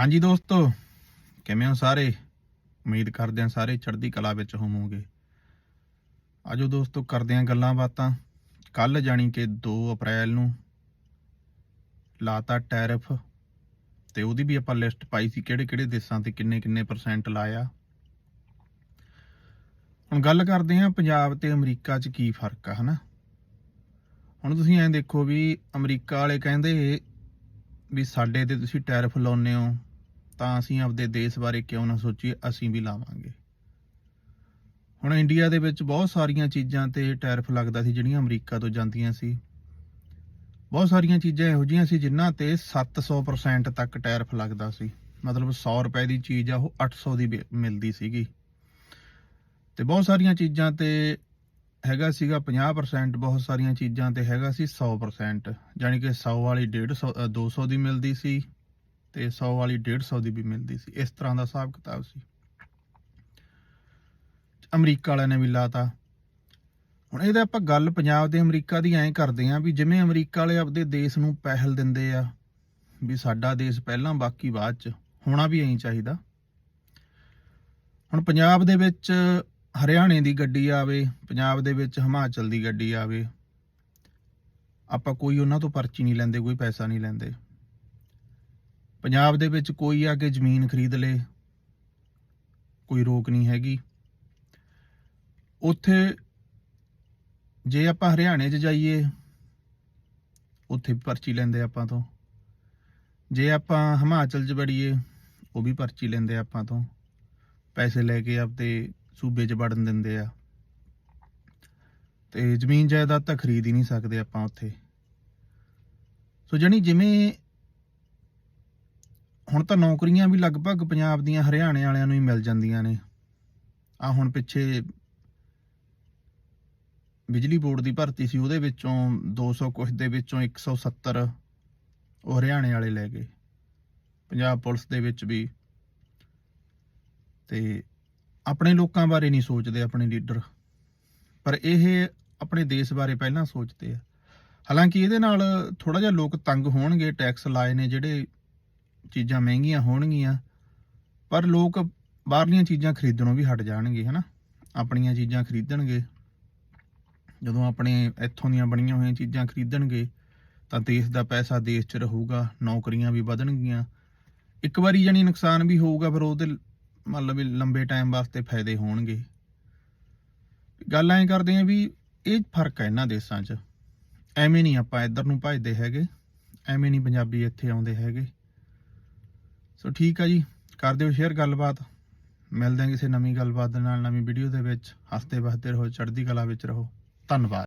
ਹਾਂਜੀ ਦੋਸਤੋ, ਕਿਵੇਂ ਹੋ ਸਾਰੇ? ਉਮੀਦ ਕਰਦੇ ਹਾਂ ਸਾਰੇ ਚੜ੍ਹਦੀ ਕਲਾ ਵਿੱਚ ਹੋਵੋਗੇ। ਆਜੋ ਦੋਸਤੋ, ਕਰਦੇ ਹਾਂ ਗੱਲਾਂ ਬਾਤਾਂ। ਕੱਲ ਜਾਣੀ ਕਿ 2 ਅਪ੍ਰੈਲ ਨੂੰ ਲਾਤਾ ਟੈਰਿਫ ਤੇ ਉਹਦੀ ਵੀ ਆਪਾਂ ਲਿਸਟ ਪਾਈ ਸੀ ਕਿਹੜੇ ਕਿਹੜੇ ਦੇਸ਼ਾਂ ਤੇ ਕਿੰਨੇ ਕਿੰਨੇ ਪਰਸੈਂਟ ਲਾਇਆ। ਹੁਣ ਗੱਲ ਕਰਦੇ ਹਾਂ ਪੰਜਾਬ ਤੇ ਅਮਰੀਕਾ 'ਚ ਕੀ ਫ਼ਰਕ ਆ, ਹਨਾ? ਹੁਣ ਤੁਸੀਂ ਐਂ ਦੇਖੋ ਵੀ ਅਮਰੀਕਾ ਵਾਲੇ ਕਹਿੰਦੇ ਵੀ ਸਾਡੇ ਤੇ ਤੁਸੀਂ ਟੈਰਿਫ ਲਾਉਂਦੇ ਹੋ। ਤਾਂ ਅਸੀਂ ਆਪਦੇ ਦੇਸ਼ ਬਾਰੇ ਕਿਉਂ ਨਾ ਸੋਚੀਏ ਅਸੀਂ ਵੀ ਲਾਵਾਂਗੇ। ਹੁਣ ਇੰਡੀਆ ਦੇ ਵਿੱਚ ਬਹੁਤ ਸਾਰੀਆਂ ਚੀਜ਼ਾਂ ਤੇ ਟੈਰਫ ਲੱਗਦਾ ਸੀ ਜਿਹੜੀਆਂ ਅਮਰੀਕਾ ਤੋਂ ਜਾਂਦੀਆਂ ਸੀ। ਬਹੁਤ ਸਾਰੀਆਂ ਚੀਜ਼ਾਂ ਇਹੋ ਜਿਹੀਆਂ ਸੀ ਜਿਨ੍ਹਾਂ ਤੇ 700% ਤੱਕ ਟੈਰਫ ਲੱਗਦਾ ਸੀ। ਮਤਲਬ 100 ਰੁਪਏ ਦੀ ਚੀਜ਼ ਆ ਉਹ 800 ਦੀ ਵੀ ਮਿਲਦੀ ਸੀਗੀ। ਤੇ ਬਹੁਤ ਸਾਰੀਆਂ ਚੀਜ਼ਾਂ ਤੇ ਹੈਗਾ ਸੀਗਾ 50% ਬਹੁਤ ਸਾਰੀਆਂ ਚੀਜ਼ਾਂ ਤੇ ਹੈਗਾ ਸੀ 100% ਯਾਨੀ ਕਿ 100 ਵਾਲੀ 150 ਅ, 200 ਦੀ ਮਿਲਦੀ ਸੀ। ਤੇ 100 ਵਾਲੀ 150 ਦੀ ਵੀ ਮਿਲਦੀ ਸੀ। ਇਸ ਤਰ੍ਹਾਂ ਦਾ ਹਿਸਾਬ ਕਿਤਾਬ ਸੀ। ਅਮਰੀਕਾ ਵਾਲਿਆਂ ਨੇ ਵੀ ਲਾਤਾ। ਹੁਣ ਇਹਦਾ ਆਪਾਂ ਗੱਲ ਪੰਜਾਬ ਤੇ ਅਮਰੀਕਾ ਦੀ ਐਂ ਕਰਦੇ ਆਂ ਵੀ ਜਿਵੇਂ ਅਮਰੀਕਾ ਵਾਲੇ ਆਪਦੇ ਦੇਸ਼ ਨੂੰ ਪਹਿਲ ਦਿੰਦੇ ਆ ਵੀ ਸਾਡਾ ਦੇਸ਼ ਪਹਿਲਾਂ, ਬਾਕੀ ਬਾਅਦ ਚ ਹੋਣਾ ਵੀ ਐਂ ਚਾਹੀਦਾ। ਹੁਣ ਪੰਜਾਬ ਦੇ ਵਿੱਚ ਹਰਿਆਣੇ ਦੀ ਗੱਡੀ ਆਵੇ, ਪੰਜਾਬ ਦੇ ਵਿੱਚ ਹਿਮਾਚਲ ਦੀ ਗੱਡੀ ਆਵੇ, ਆਪਾਂ ਕੋਈ ਉਹਨਾਂ ਤੋਂ ਪਰਚੀ ਨਹੀਂ ਲੈਂਦੇ, ਕੋਈ ਪੈਸਾ ਨਹੀਂ ਲੈਂਦੇ। ਪੰਜਾਬ ਦੇ ਵਿੱਚ ਕੋਈ ਆ ਕੇ ਜ਼ਮੀਨ ਖਰੀਦ ਲੇ, ਕੋਈ ਰੋਕ ਨਹੀਂ ਹੈਗੀ। ਉੱਥੇ ਜੇ ਆਪਾਂ ਹਰਿਆਣੇ 'ਚ ਜਾਈਏ, ਉੱਥੇ ਪਰਚੀ ਲੈਂਦੇ ਆਪਾਂ ਤੋਂ। ਜੇ ਆਪਾਂ ਹਿਮਾਚਲ 'ਚ ਵੜੀਏ, ਉਹ ਵੀ ਪਰਚੀ ਲੈਂਦੇ ਆਪਾਂ ਤੋਂ। ਪੈਸੇ ਲੈ ਕੇ ਆਪਦੇ ਸੂਬੇ 'ਚ ਵੜਨ ਦਿੰਦੇ ਆ। ਤੇ ਜ਼ਮੀਨ ਜਾਇਦਾਦ ਤਾਂ ਖਰੀਦ ਹੀ ਨਹੀਂ ਸਕਦੇ ਆਪਾਂ ਉੱਥੇ। ਸੋ ਜਣੀ ਜਿਵੇਂ ਹੁਣ ਤਾਂ ਨੌਕਰੀਆਂ ਵੀ ਲਗਭਗ ਪੰਜਾਬ ਦੀਆਂ ਹਰਿਆਣੇ ਵਾਲਿਆਂ ਨੂੰ ਹੀ ਮਿਲ ਜਾਂਦੀਆਂ ਨੇ। ਆ ਹੁਣ ਪਿੱਛੇ ਬਿਜਲੀ ਬੋਰਡ ਦੀ ਭਰਤੀ ਸੀ, ਉਹਦੇ ਵਿੱਚੋਂ 200 ਕੁਛ ਦੇ ਵਿੱਚੋਂ 170 ਉਹ ਹਰਿਆਣੇ ਵਾਲੇ ਲੈ ਗਏ। ਪੰਜਾਬ ਪੁਲਿਸ ਦੇ ਵਿੱਚ ਵੀ। ਤੇ ਆਪਣੇ ਲੋਕਾਂ ਬਾਰੇ ਨਹੀਂ ਸੋਚਦੇ ਆਪਣੇ ਲੀਡਰ। ਪਰ ਇਹ ਆਪਣੇ ਦੇਸ਼ ਬਾਰੇ ਪਹਿਲਾਂ ਸੋਚਦੇ ਆ। ਹਾਲਾਂਕਿ ਇਹਦੇ ਨਾਲ ਥੋੜਾ ਜਿਹਾ ਲੋਕ ਤੰਗ ਹੋਣਗੇ, ਟੈਕਸ ਲਾਏ ਨੇ ਜਿਹੜੇ ਚੀਜ਼ਾਂ ਮਹਿੰਗੀਆਂ ਹੋਣਗੀਆਂ, ਪਰ ਲੋਕ ਬਾਹਰਲੀਆਂ ਚੀਜ਼ਾਂ ਖਰੀਦਣੋਂ ਵੀ ਹਟ ਜਾਣਗੇ, ਹਨਾ? ਆਪਣੀਆਂ ਚੀਜ਼ਾਂ ਖਰੀਦਣਗੇ। ਜਦੋਂ ਆਪਣੇ ਇੱਥੋਂ ਦੀਆਂ ਬਣੀਆਂ ਹੋਈਆਂ ਚੀਜ਼ਾਂ ਖਰੀਦਣਗੇ, ਤਾਂ ਦੇਸ਼ ਦਾ ਪੈਸਾ ਦੇਸ਼ 'ਚ ਰਹੂਗਾ, ਨੌਕਰੀਆਂ ਵੀ ਵਧਣਗੀਆਂ। ਇੱਕ ਵਾਰੀ ਜਾਨੀ ਨੁਕਸਾਨ ਵੀ ਹੋਊਗਾ, ਫਿਰ ਉਹਦੇ ਮਤਲਬ ਲੰਬੇ ਟਾਈਮ ਵਾਸਤੇ ਫਾਇਦੇ ਹੋਣਗੇ। ਗੱਲ ਐਂ ਕਰਦੇ ਆ ਵੀ ਇਹ ਫ਼ਰਕ ਹੈ ਇਹਨਾਂ ਦੇਸ਼ਾਂ 'ਚ। ਐਵੇਂ ਨਹੀਂ ਆਪਾਂ ਇੱਧਰ ਨੂੰ ਭਜਦੇ ਹੈਗੇ, ਐਵੇਂ ਨਹੀਂ ਪੰਜਾਬੀ ਇੱਥੇ ਆਉਂਦੇ ਹੈਗੇ। ਸੋ ਠੀਕ ਆ ਜੀ, ਕਰ ਦਿਓ ਸ਼ੇਅਰ ਗੱਲਬਾਤ। ਮਿਲਦੇ ਹਾਂ ਕਿਸੇ ਨਵੀਂ ਗੱਲਬਾਤ ਦੇ ਨਾਲ, ਨਵੀਂ ਵੀਡੀਓ ਦੇ ਵਿੱਚ। ਹੱਸਦੇ ਵਸਦੇ ਰਹੋ, ਚੜ੍ਹਦੀ ਕਲਾ ਵਿੱਚ ਰਹੋ। ਧੰਨਵਾਦ।